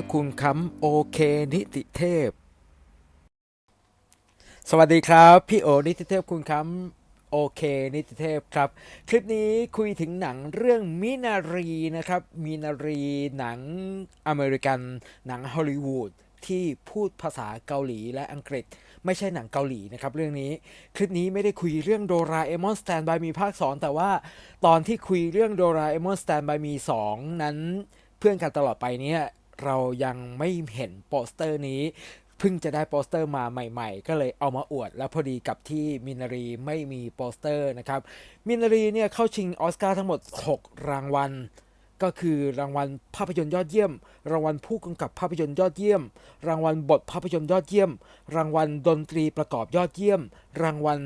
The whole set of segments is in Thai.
พคุณคำโอเคนิติเทพ สวัสดีครับ พี่โอนิติเทพคุณคำโอเคนิติเทพครับ คลิปนี้คุยถึงหนังเรื่องมินารีนะครับมินารีหนังอเมริกันหนังฮอลลีวูดที่พูดภาษาเกาหลีและอังกฤษ ไม่ใช่หนังเกาหลีนะครับเรื่องนี้คลิปนี้ไม่ได้คุยเรื่องโดราเอมอนสแตนบายมีภาค 2 แต่ว่าตอนที่คุยเรื่องโดราเอมอนสแตนบายมี 2 นั้นเพื่อนกันตลอดไปเนี่ย เรายังไม่เห็นโปสเตอร์นี้เพิ่งจะได้โปสเตอร์มาใหม่ๆ ก็เลยเอามาอวด แล้วพอดีกับที่มินารีไม่มีโปสเตอร์นะครับ มินารีเนี่ยเข้าชิงออสการ์ทั้งหมด 6 รางวัล ก็คือรางวัลภาพยนตร์ยอดเยี่ยม รางวัลผู้กำกับภาพยนตร์ยอดเยี่ยม รางวัลบทภาพยนตร์ยอดเยี่ยม รางวัลดนตรีประกอบยอดเยี่ยม รางวัล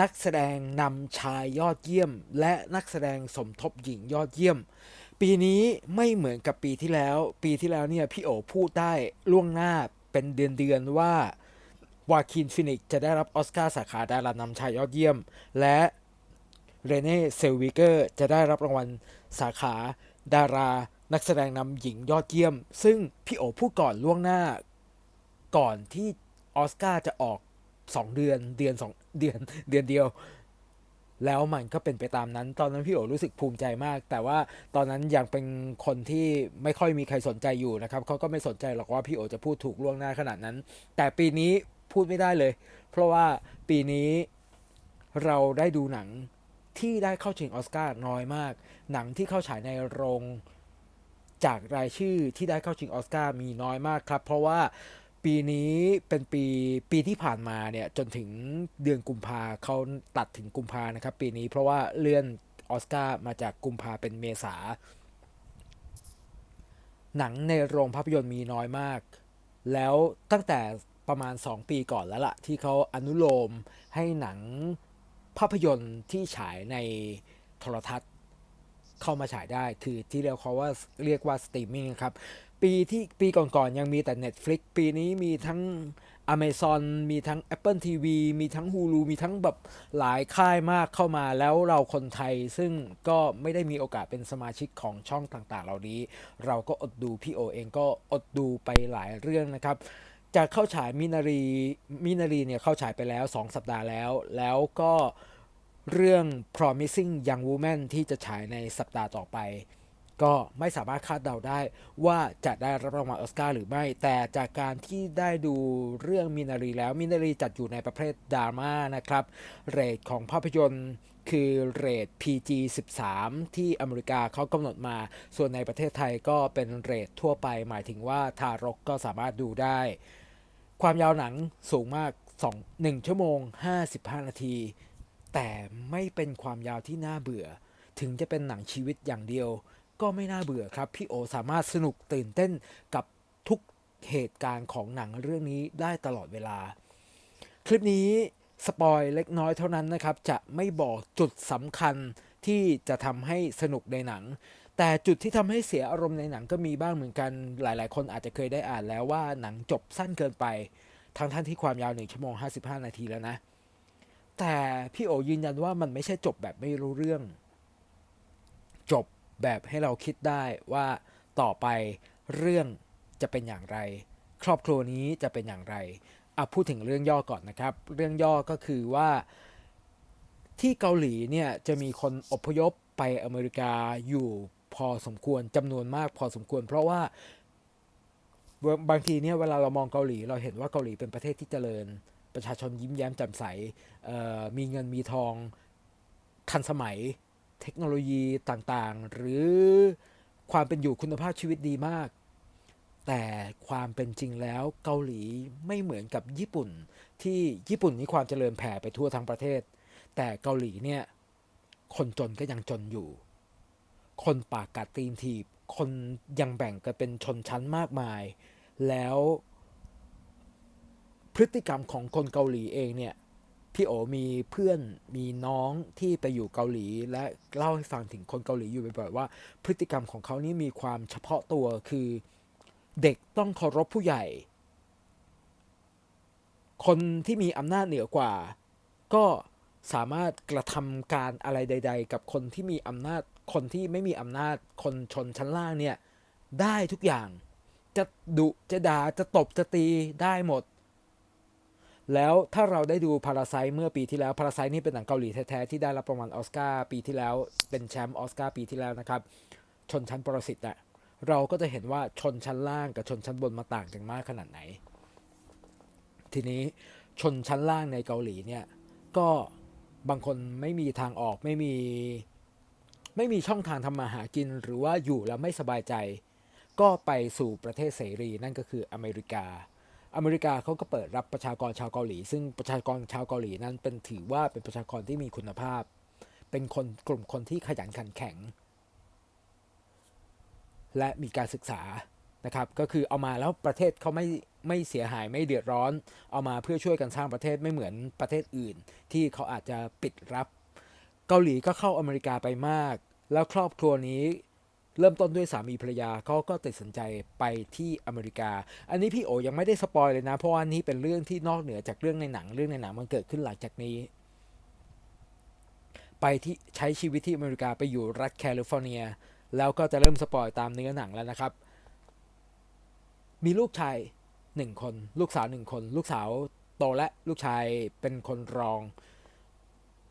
นักแสดงนำชายยอดเยี่ยม และนักแสดงสมทบหญิงยอดเยี่ยม ปีนี้ไม่เหมือนกับปีที่แล้ว ปีที่แล้วเนี่ยพี่โอพูดได้ล่วงหน้าเป็นเดือนๆว่าวาคินฟินิกซ์จะได้รับออสการ์สาขาดารานำชายยอดเยี่ยม และเรเน่เซลวิเกอร์จะได้รับรางวัลสาขาดารานักแสดงนำหญิงยอดเยี่ยม ซึ่งพี่โอพูดก่อนล่วงหน้าก่อนที่ออสการ์จะออก 2 เดือนเดือนสองเดือนเดือนเดียว แล้วมันก็เป็นไปตามนั้น ตอนนั้นพี่โอรู้สึกภูมิใจมาก แต่ว่าตอนนั้นยังเป็นคนที่ไม่ค่อยมีใครสนใจอยู่นะครับเขาก็ไม่สนใจหรอกว่าพี่โอจะพูดถูกล่วงหน้าขนาดนั้น แต่ปีนี้พูดไม่ได้เลย เพราะว่าปีนี้เราได้ดูหนังที่ได้เข้าชิงออสการ์น้อยมาก หนังที่เข้าฉายในโรงจากรายชื่อที่ได้เข้าชิงออสการ์มีน้อยมากครับ เพราะว่า ปีนี้เป็นปีปีที่ผ่านมาเนี่ยจนถึงเดือนกุมภาเขาตัดถึงกุมภานะครับ ปีนี้เพราะว่าเลื่อนออสการ์มาจากกุมภาเป็นเมษา หนังในโรงภาพยนตร์มีน้อยมาก แล้วตั้งแต่ประมาณ 2 ปีก่อนแล้วล่ะ ที่เขาอนุโลมให้หนังภาพยนตร์ที่ฉายในโทรทัศน์เข้ามาฉายได้ คือที่เรียกเขาว่าเรียกว่าสตรีมมิ่งครับ ปีที่ปีก่อนๆยังมีแต่ Netflix ปีนี้มีทั้ง Amazon มีทั้ง Apple TV มีทั้ง Hulu มีทั้งแบบหลายค่ายมากเข้ามาแล้วเราคนไทยซึ่งก็ไม่ได้มีโอกาสเป็นสมาชิกของช่องต่างๆ เหล่านี้ เราก็อดดูพี่โอเองก็อดดูไปหลายเรื่องนะครับจะเข้าฉายมินารีมินารีเนี่ยเข้าฉายไปแล้ว 2 สัปดาห์แล้ว แล้วก็เรื่อง promising young woman ที่จะฉายในสัปดาห์ต่อไป ก็ไม่สามารถคาดเดาได้ว่าจะได้รับรางวัลออสการ์หรือไม่ แต่จากการที่ได้ดูเรื่องมินารีแล้วมินารีจัดอยู่ในประเภทดราม่านะครับ เรทของภาพยนตร์คือเรท PG 13 ที่อเมริกาเขากำหนดมา ส่วนในประเทศไทยก็เป็นเรททั่วไป หมายถึงว่าทารกก็สามารถดูได้ ความยาวหนังสูงมาก2 1ชั่วโมง 55 นาที แต่ไม่เป็นความยาวที่น่าเบื่อ ถึงจะเป็นหนังชีวิตอย่างเดียว ก็ไม่น่าเบื่อครับ พี่โอสามารถสนุกตื่นเต้นกับทุกเหตุการณ์ของหนังเรื่องนี้ได้ตลอดเวลา คลิปนี้สปอยเล็กน้อยเท่านั้นนะครับ จะไม่บอกจุดสำคัญที่จะทำให้สนุกในหนัง แต่จุดที่ทำให้เสียอารมณ์ในหนังก็มีบ้างเหมือนกัน หลาย ๆ คนอาจจะเคยได้อ่านแล้วว่าหนังจบสั้นเกินไป ทั้งท่านที่ความยาว1ชั่วโมง 55 นาทีแล้วนะ แต่พี่โอยืนยันว่ามันไม่ใช่จบแบบไม่รู้เรื่อง จบ แบบให้เราคิดได้ว่าต่อไปเรื่องจะเป็นอย่างไร ครอบครัวนี้จะเป็นอย่างไรอะพูดถึงเรื่องย่อก่อนนะครับ เรื่องย่อก็คือว่าที่เกาหลีเนี่ยจะมีคนอพยพไปอเมริกาอยู่พอสมควรจำนวนมากพอสมควร เพราะว่าบางทีเนี่ยเวลาเรามองเกาหลี เราเห็นว่าเกาหลีเป็นประเทศที่เจริญ ประชาชนยิ้มแย้มแจ่มใสมีเงินมีทองทันสมัย เทคโนโลยีต่างๆ หรือความเป็นอยู่คุณภาพชีวิตดีมาก แต่ความเป็นจริงแล้วเกาหลีไม่เหมือนกับญี่ปุ่น ที่ญี่ปุ่นนี่ความเจริญแผ่ไปทั่วทั้งประเทศ แต่เกาหลีเนี่ยคนจนก็ยังจนอยู่ คนปากกัดตีนถีบ คนยังแบ่งกันเป็นชนชั้นมากมาย แล้วพฤติกรรมของคนเกาหลีเองเนี่ย พี่โอมีเพื่อนมีน้องที่ไปอยู่เกาหลี และเล่าให้ฟังถึงคนเกาหลีอยู่บ่อยๆว่า พฤติกรรมของเขานี่มีความเฉพาะตัวคือเด็กต้องเคารพผู้ใหญ่ คนที่มีอำนาจเหนือกว่า ก็สามารถกระทำการอะไรใด ๆ กับคนที่มีอำนาจคนที่ไม่มีอำนาจคนชนชั้นล่างเนี่ยได้ทุกอย่าง จะดุจะด่าจะตบจะตีได้หมด แล้วถ้าเราได้ดูพาราไซเมื่อปีที่แล้วพาราไซนี่เป็นหนังเกาหลีแท้ๆที่ได้รับรางวัลออสการ์ปีที่แล้ว เป็นแชมป์ออสการ์ปีที่แล้วนะครับ ชนชั้นปรสิตอะเราก็จะเห็นว่าชนชั้นล่างกับชนชั้นบนมาต่างกันมากขนาดไหน ทีนี้ชนชั้นล่างในเกาหลีเนี่ยก็บางคนไม่มีทางออกไม่มีไม่มีช่องทางทำมาหากิน หรือว่าอยู่แล้วไม่สบายใจ ก็ไปสู่ประเทศเสรีนั่นก็คืออเมริกา อเมริกาเขาก็เปิดรับประชากรชาวเกาหลี ซึ่งประชากรชาวเกาหลีนั้นเป็นถือว่าเป็นประชากรที่มีคุณภาพ เป็นคนกลุ่มคนที่ขยันขันแข็ง และมีการศึกษานะครับ ก็คือเอามาแล้วประเทศเขาไม่ไม่เสียหายไม่เดือดร้อน เอามาเพื่อช่วยกันสร้างประเทศไม่เหมือนประเทศอื่น ที่เขาอาจจะปิดรับ เกาหลีก็เข้าอเมริกาไปมาก แล้วครอบครัวนี้ เริ่มต้นด้วยสามีภรรยาเขาก็ตัดสินใจไปที่อเมริกา อันนี้พี่โอยังไม่ได้สปอยเลยนะ เพราะว่านี่เป็นเรื่องที่นอกเหนือจากเรื่องในหนังเรื่องในหนังมันเกิดขึ้นหลังจากนี้ ไปที่ใช้ชีวิตที่อเมริกาไปอยู่รัฐแคลิฟอร์เนีย แล้วก็จะเริ่มสปอยตามเนื้อหนังแล้วนะครับ มีลูกชายหนึ่งคน ลูกสาวหนึ่งคน ลูกสาวโตและลูกชายเป็นคนรอง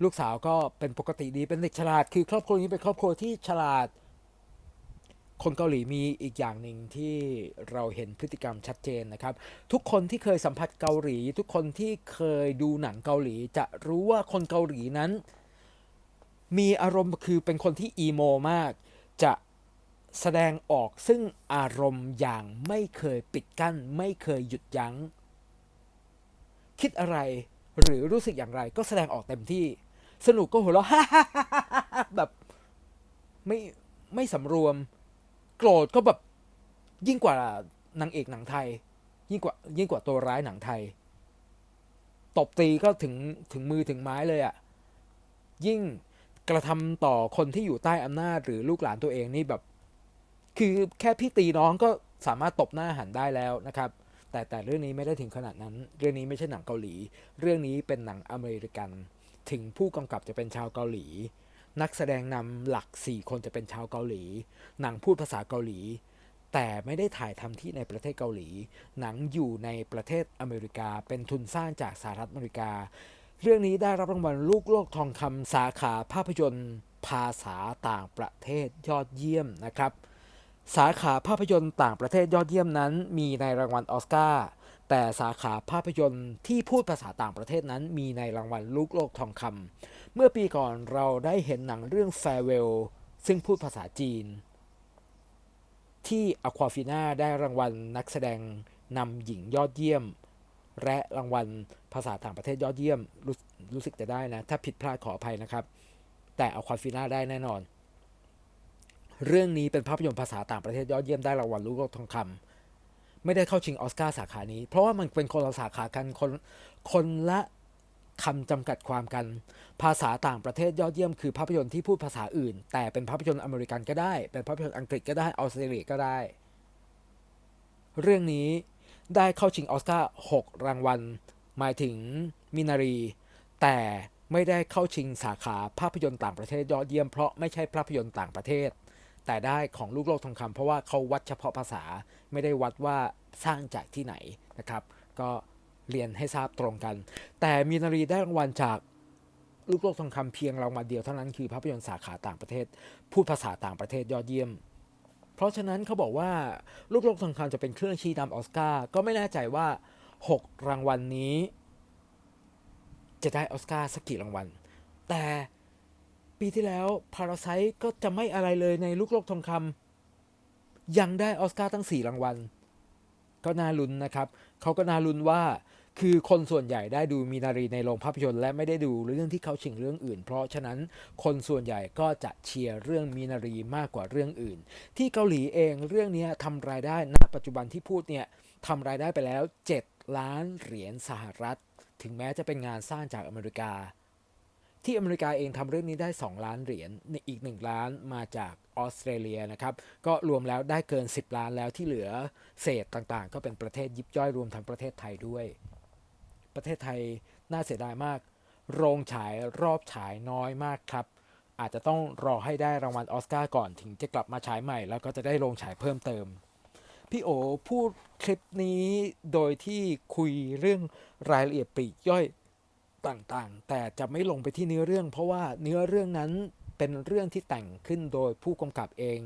ลูกสาวก็เป็นปกติดีเป็นเด็กฉลาด คือครอบครัวนี้เป็นครอบครัวที่ฉลาด คนเกาหลีมีอีกอย่างหนึ่งที่เราเห็นพฤติกรรมชัดเจนนะครับ ทุกคนที่เคยสัมผัสเกาหลี ทุกคนที่เคยดูหนังเกาหลี จะรู้ว่าคนเกาหลีนั้น มีอารมณ์คือเป็นคนที่อีโมมาก จะแสดงออกซึ่งอารมณ์อย่างไม่เคยปิดกั้น ไม่เคยหยุดยัง้ง คิดอะไรหรือรู้สึกอย่างไรก็แสดงออกเต็มที่ สนุกก็หัวเราะแบบไม่ไม่สำรวม โกรธก็แบบยิ่งกว่านางเอกหนังไทย ยิ่งกว่ายิ่งกว่าตัวร้ายหนังไทย ตบตีก็ถึงถึงมือถึงไม้เลยอะ่ะยิ่งกระทำต่อคนที่อยู่ใต้อำนาจหรือลูกหลานตัวเองนี่แบบ คือแค่พี่ตีน้องก็สามารถตบหน้าหันได้แล้วนะครับ แต่แต่เรื่องนี้ไม่ได้ถึงขนาดนั้น เรื่องนี้ไม่ใช่หนังเกาหลี เรื่องนี้เป็นหนังอเมริกัน ถึงผู้กำกับจะเป็นชาวเกาหลี นักแสดงนำหลัก 4 คนจะเป็นชาวเกาหลี หนังพูดภาษาเกาหลี แต่ไม่ได้ถ่ายทำที่ในประเทศเกาหลี หนังอยู่ในประเทศอเมริกา เป็นทุนสร้างจากสหรัฐอเมริกา เรื่องนี้ได้รับรางวัลลูกโลกทองคำสาขาภาพยนตร์ ภาษาต่างประเทศยอดเยี่ยมนะครับ สาขาภาพยนตร์ต่างประเทศยอดเยี่ยมนั้น มีในรางวัลออสการ์ แต่สาขาภาพยนตร์ที่พูดภาษาต่างประเทศนั้นมีในรางวัลลูกโลกทองคำเมื่อปีก่อนเราได้เห็นหนังเรื่อง Farewell ซึ่งพูดภาษาจีน ที่อควาฟิน่าได้รางวัลนักแสดงนำหญิงยอดเยี่ยม และรางวัลภาษาต่างประเทศยอดเยี่ยมรู้รู้สึกจะได้นะ ถ้าผิดพลาดขออภัยนะครับ แต่อควาฟิน่าได้แน่นอน เรื่องนี้เป็นภาพยนตร์ภาษาต่างประเทศยอดเยี่ยมได้รางวัลลูกโลกทองคำ ไม่ได้เข้าชิงออสการ์สาขานี้ เพราะว่ามันเป็นคนละสาขากันคนคนละคำจำกัดความกัน ภาษาต่างประเทศยอดเยี่ยมคือภาพยนตร์ที่พูดภาษาอื่น แต่เป็นภาพยนตร์อเมริกันก็ได้ เป็นภาพยนตร์อังกฤษก็ได้ออสเตรเลียก็ได้ เรื่องนี้ได้เข้าชิงออสการ์6รางวัล หมายถึงมินารี แต่ไม่ได้เข้าชิงสาขาภาพยนตร์ต่างประเทศยอดเยี่ยมเพราะไม่ใช่ภาพยนตร์ต่างประเทศ แต่ได้ของลูกโลกทองคำเพราะว่าเขาวัดเฉพาะภาษาไม่ได้วัดว่าสร้างจากที่ไหนนะครับ ก็เรียนให้ทราบตรงกัน แต่มินารีได้รางวัลจากลูกโลกทองคำเพียงรางวัลเดียวเท่านั้นคือภาพยนตร์สาขาต่างประเทศ พูดภาษาต่างประเทศยอดเยี่ยม เพราะฉะนั้นเขาบอกว่าลูกโลกทองคำจะเป็นเครื่องชี้นำออสการ์ก็ไม่แน่ใจว่า 6 รางวัลนนี้ จะได้ออสการ์สักกี่รางวัล แต่ ปีที่แล้ว Parasite ก็จะไม่อะไรเลยในลูกโลกทองคำยังได้ออสการ์ตั้ง 4 รางวัล ก็น่าลุ้นนะครับ เขาก็น่าลุ้นว่าคือคนส่วนใหญ่ได้ดูมีนารีในโรงภาพยนตร์และไม่ได้ดูเรื่องที่เขาชิงเรื่องอื่น เพราะฉะนั้นคนส่วนใหญ่ก็จะเชียร์เรื่องมีนารีมากกว่าเรื่องอื่น ที่เกาหลีเองเรื่องนี้ทำรายได้ณปัจจุบันที่พูดเนี่ยทำรายได้ไปแล้ว 7 ล้านเหรียญสหรัฐ ถึงแม้จะเป็นงานสร้างจากอเมริกา ที่อเมริกาเองทำเรื่องนี้ได้ 2 ล้านเหรียญในอีก 1 ล้านมาจากออสเตรเลียนะครับ ก็รวมแล้วได้เกิน 10 ล้านแล้วที่เหลือเศษต่างๆ ก็เป็นประเทศยิบย่อยรวมทั้งประเทศไทยด้วย ประเทศไทยน่าเสียดายมาก โรงฉายรอบฉายน้อยมากครับ อาจจะต้องรอให้ได้รางวัลออสการ์ก่อนถึงจะกลับมาฉายใหม่ แล้วก็จะได้ลงฉายเพิ่มเติมพี่โอพูดคลิปนี้โดยที่คุยเรื่องรายละเอียดปลีกย่อย ต่างๆ แต่จะไม่ลงไปที่เนื้อเรื่อง เพราะว่าเนื้อเรื่องนั้นเป็นเรื่องที่แต่งขึ้นโดยผู้กำกับเอง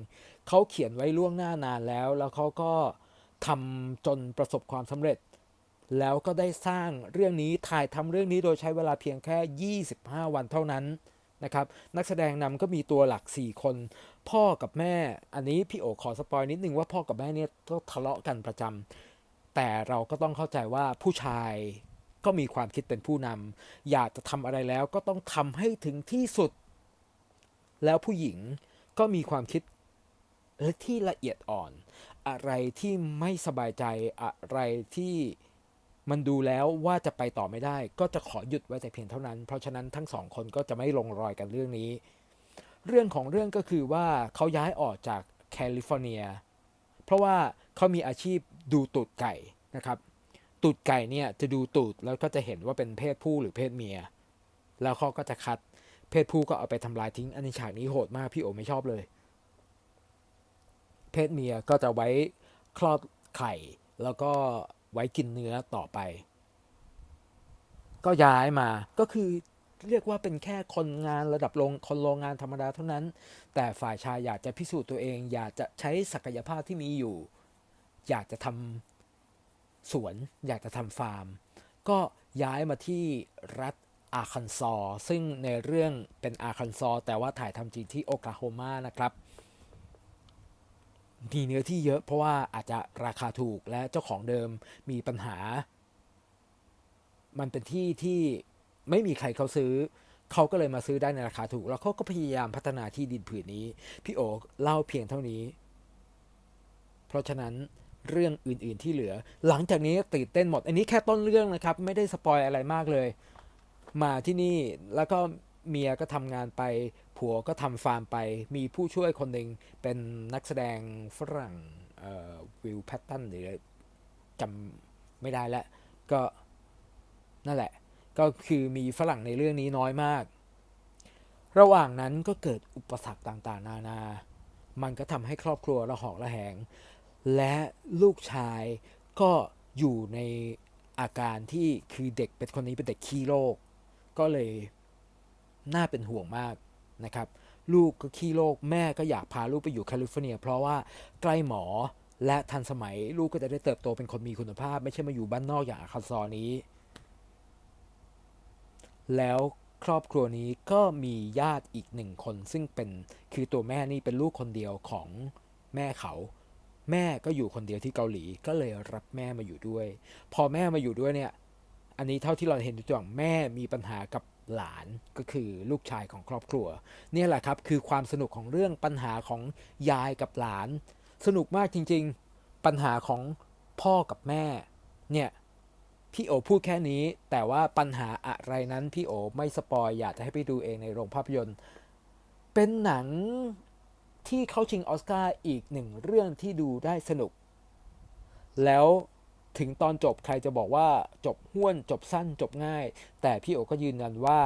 เขาเขียนไว้ล่วงหน้านานแล้ว แล้วเขาก็ทำจนประสบความสำเร็จ แล้วก็ได้สร้างเรื่องนี้ถ่ายทำเรื่องนี้โดยใช้เวลาเพียงแค่ 25 วันเท่านั้นนะครับ นักแสดงนำก็มีตัวหลัก 4 คน พ่อกับแม่ อันนี้พี่โอขอสปอยนิดนึงว่าพ่อกับแม่เนี่ยก็ทะเลาะกันประจำแต่เราก็ต้องเข้าใจว่าผู้ชาย ก็มีความคิดเป็นผู้นำอยากจะทำอะไรแล้วก็ต้องทำให้ถึงที่สุด แล้วผู้หญิงก็มีความคิดที่ละเอียดอ่อน อะไรที่ไม่สบายใจอะไรที่มันดูแล้วว่าจะไปต่อไม่ได้ ก็จะขอหยุดไว้แต่เพียงเท่านั้น เพราะฉะนั้นทั้งสองคนก็จะไม่ลงรอยกันเรื่องนี้ เรื่องของเรื่องก็คือว่าเขาย้ายออกจากแคลิฟอร์เนีย เพราะว่าเขามีอาชีพดูตูดไก่นะครับ ตูดไก่เนี่ยจะดูตูดแล้วก็จะเห็นว่าเป็นเพศผู้หรือเพศเมีย แล้วเขาก็จะคัดเพศผู้ก็เอาไปทำลายทิ้ง อันนี้ฉากนี้โหดมาก พี่โอไม่ชอบเลย เพศเมียก็จะไว้คลอดไข่ แล้วก็ไว้กินเนื้อต่อไป ก็ย้ายมาก็คือเรียกว่าเป็นแค่คนงานระดับโรงคนโรงงานธรรมดาเท่านั้น แต่ฝ่ายชายอยากจะพิสูจน์ตัวเอง อยากจะใช้ศักยภาพที่มีอยู่ อยากจะทำ สวนอยากจะทำฟาร์ม ก็ย้ายมาที่รัฐอาคันซอ ซึ่งในเรื่องเป็นอาคันซอ แต่ว่าถ่ายทำจริงที่โอคลาโฮมานะครับมีเนื้อที่เยอะเพราะว่าอาจจะราคาถูกและเจ้าของเดิมมีปัญหา มันเป็นที่ที่ไม่มีใครเขาซื้อ เขาก็เลยมาซื้อได้ในราคาถูก แล้วเขาก็พยายามพัฒนาที่ดินผืนนี้ พี่โอ๋เล่าเพียงเท่านี้ เพราะฉะนั้น เรื่องอื่นๆที่เหลือ หลังจากนี้ตื่นเต้นหมด อันนี้แค่ต้นเรื่องนะครับ ไม่ได้สปอยอะไรมากเลย มาที่นี่แล้วก็เมียก็ทำงานไป ผัวก็ทำฟาร์มไป มีผู้ช่วยคนหนึ่งเป็นนักแสดงฝรั่งวิลแพตตันหรือจำไม่ได้แล้วก็นั่นแหละ ก็คือมีฝรั่งในเรื่องนี้น้อยมาก ระหว่างนั้นก็เกิดอุปสรรคต่างๆ นานา มันก็ทำให้ครอบครัวระหอกระแหง และลูกชายก็อยู่ในอาการที่คือเด็กเป็นคนนี้เป็นเด็กขี้โรค ก็เลยน่าเป็นห่วงมากนะครับ ลูกก็ขี้โรคแม่ก็อยากพาลูกไปอยู่แคลิฟอร์เนีย เพราะว่าใกล้หมอและทันสมัยลูกก็จะได้เติบโตเป็นคนมีคุณภาพ ไม่ใช่มาอยู่บ้านนอกอย่างอาคาซอนี้ แล้วครอบครัวนี้ก็มีญาติอีกหนึ่งคนซึ่งเป็นคือตัวแม่นี่เป็นลูกคนเดียวของแม่เขา แม่ก็อยู่คนเดียวที่เกาหลีก็เลยรับแม่มาอยู่ด้วย พอแม่มาอยู่ด้วยเนี่ย อันนี้เท่าที่เราเห็นตัวอย่างแม่มีปัญหากับหลานก็คือลูกชายของครอบครัว เนี่ยแหละครับคือความสนุกของเรื่องปัญหาของยายกับหลาน สนุกมากจริง ๆ ปัญหาของพ่อกับแม่ เนี่ยพี่โอพูดแค่นี้ แต่ว่าปัญหาอะไรนั้นพี่โอไม่สปอยอยากจะให้ไปดูเองในโรงภาพยนตร์ เป็นหนัง ที่เข้าชิงออสการ์อีกหนึ่งเรื่องที่ดูได้สนุก แล้วถึงตอนจบใครจะบอกว่าจบห้วนจบสั้นจบง่าย แต่พี่โอก็ยืนยันว่า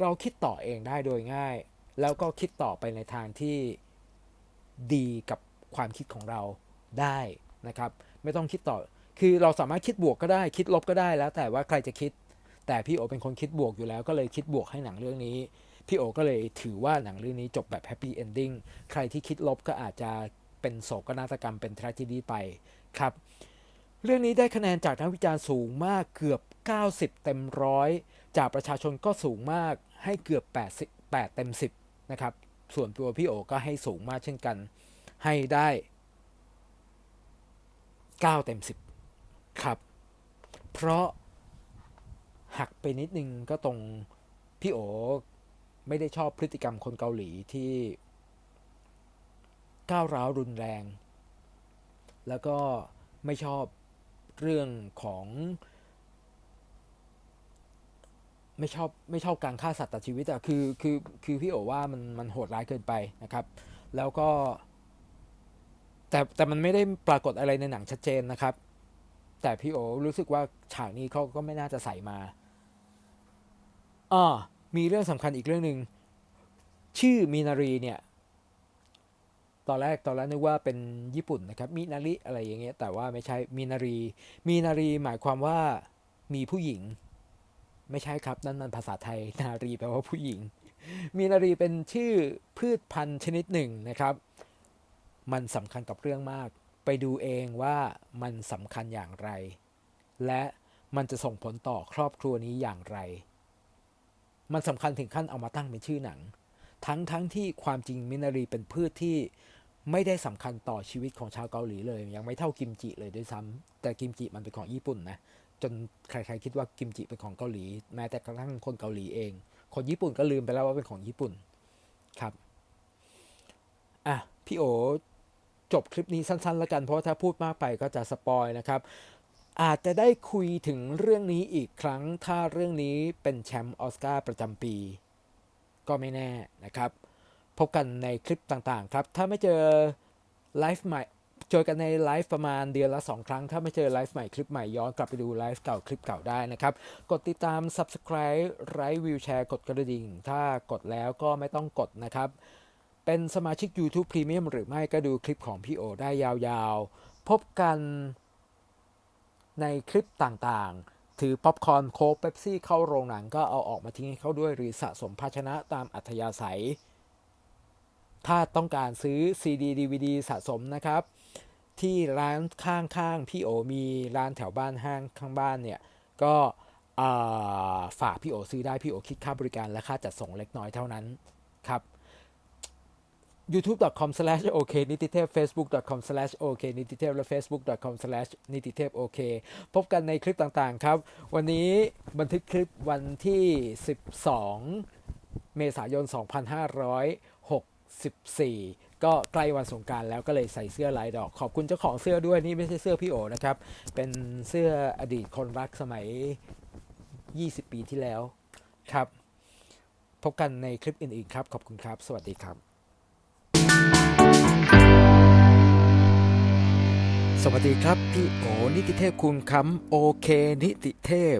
เราคิดต่อเองได้โดยง่าย แล้วก็คิดต่อไปในทางที่ดีกับความคิดของเราได้นะครับ ไม่ต้องคิดต่อ คือเราสามารถคิดบวกก็ได้ คิดลบก็ได้แล้วแต่ว่าใครจะคิด แต่พี่โอเป็นคนคิดบวกอยู่แล้วก็เลยคิดบวกให้หนังเรื่องนี้ พี่โอก็เลยถือว่าหนังเรื่องนี้จบแบบแฮปปี้เอนดิ้งใครที่คิดลบก็อาจจะเป็นโศกนาฏกรรมเป็นทร a จ e ดีไปครับเรื่องนี้ได้คะแนนจากนักวิจารณ์สูงมากเกือบ 90 เต็มร้อยจากประชาชนก็สูงมากให้เกือบ88เต็ม 10 นะครับ ส่วนตัวพี่โอก็ให้สูงมากเช่นกัน ให้ได้ 9 เต็ม 10 ครับ เพราะ หักไปนิดนึงก็ตรงพี่โอไม่ได้ชอบพฤติกรรมคนเกาหลีที่ก้าวร้าวรุนแรง แล้วก็ไม่ชอบเรื่องของไม่ชอบไม่ชอบการฆ่าสัตว์ตัดชีวิตอะคือคือคือพี่โอว่ามันมันโหดร้ายเกินไปนะครับ แล้วก็ แต่แต่มันไม่ได้ปรากฏอะไรในหนังชัดเจนนะครับ แต่พี่โอรู้สึกว่าฉากนี้เขาก็ไม่น่าจะใส่มา อ้อมีเรื่องสำคัญอีกเรื่องหนึ่งชื่อมินารีเนี่ย ตอนแรกตอนแรกนึกว่าเป็นญี่ปุ่นนะครับมินาริอะไรอย่างเงี้ยแต่ว่าไม่ใช่มินารีมินารีหมายความว่ามีผู้หญิง ไม่ใช่ครับนั่นมันภาษาไทยนารีแปลว่าผู้หญิงมินารีเป็นชื่อพืชพันธุ์ชนิดหนึ่งนะครับ มันสำคัญกับเรื่องมาก ไปดูเองว่ามันสำคัญอย่างไร และมันจะส่งผลต่อครอบครัวนี้อย่างไร มันสำคัญถึงขั้นเอามาตั้งเป็นชื่อหนัง ทั้งทั้งที่ความจริงมินารีเป็นพืชที่ไม่ได้สำคัญต่อชีวิตของชาวเกาหลีเลย ยังไม่เท่ากิมจิเลยด้วยซ้ำแต่กิมจิมันเป็นของญี่ปุ่นนะ จนใครๆคิดว่ากิมจิเป็นของเกาหลี แม้แต่กระทั่งคนเกาหลีเอง คนญี่ปุ่นก็ลืมไปแล้วว่าเป็นของญี่ปุ่นครับอะพี่โอจบคลิปนี้สั้นๆ แล้วกันเพราะถ้าพูดมากไปก็จะสปอยนะครับ อาจจะได้คุยถึงเรื่องนี้อีกครั้ง ถ้าเรื่องนี้เป็นแชมป์ออสการ์ประจำปี ก็ไม่แน่นะครับ พบกันในคลิปต่างๆครับ ถ้าไม่เจอไลฟ์ใหม่เจอกันในไลฟ์ประมาณเดือนละ 2 ครั้ง ถ้าไม่เจอไลฟ์ใหม่คลิปใหม่ย้อนกลับไปดูไลฟ์เก่าคลิปเก่าได้นะครับ กดติดตาม Subscribe ไลฟ์วิวแชร์กดกระดิ่ง ถ้ากดแล้วก็ไม่ต้องกดนะครับ เป็นสมาชิก YouTube Premium หรือไม่ก็ดูคลิปของพี่โอได้ยาวๆ พบกัน ในคลิปต่างๆ ถือป๊อปคอร์นโค้กเป๊ปซี่เข้าโรงหนังก็เอาออกมาทิ้งให้เขาด้วยหรือสะสมภาชนะตามอัธยาศัย ถ้าต้องการซื้อ CD DVD สะสมนะครับ ที่ร้านข้างๆพี่โอมีร้านแถวบ้านห้างข้างบ้านเนี่ย ก็ฝากพี่โอซื้อได้พี่โอคิดค่าบริการและค่าจัดส่งเล็กน้อยเท่านั้นครับ youtube.com/ok นิติเทพ facebook.com/ok นิติเทพและ facebook.com/ นิติเทพโอเคพบกันในคลิปต่างๆครับ วันนี้บันทึกคลิปวันที่ 12 เมษายน 2564 ก็ใกล้วันสงกรารแล้วก็เลยใส่เสื้อลายดอก ขอบคุณเจ้าของเสื้อด้วยนี่ไม่ใช่เสื้อพี่โอนะครับ เป็นเสื้ออดีตคนรักสมัย 20 ปีที่แล้วครับ พบกันในคลิปอื่นๆครับ ขอบคุณครับ สวัสดีครับ สวัสดีครับ พี่โอนิติเทพคุณคำโอเค นิติเทพ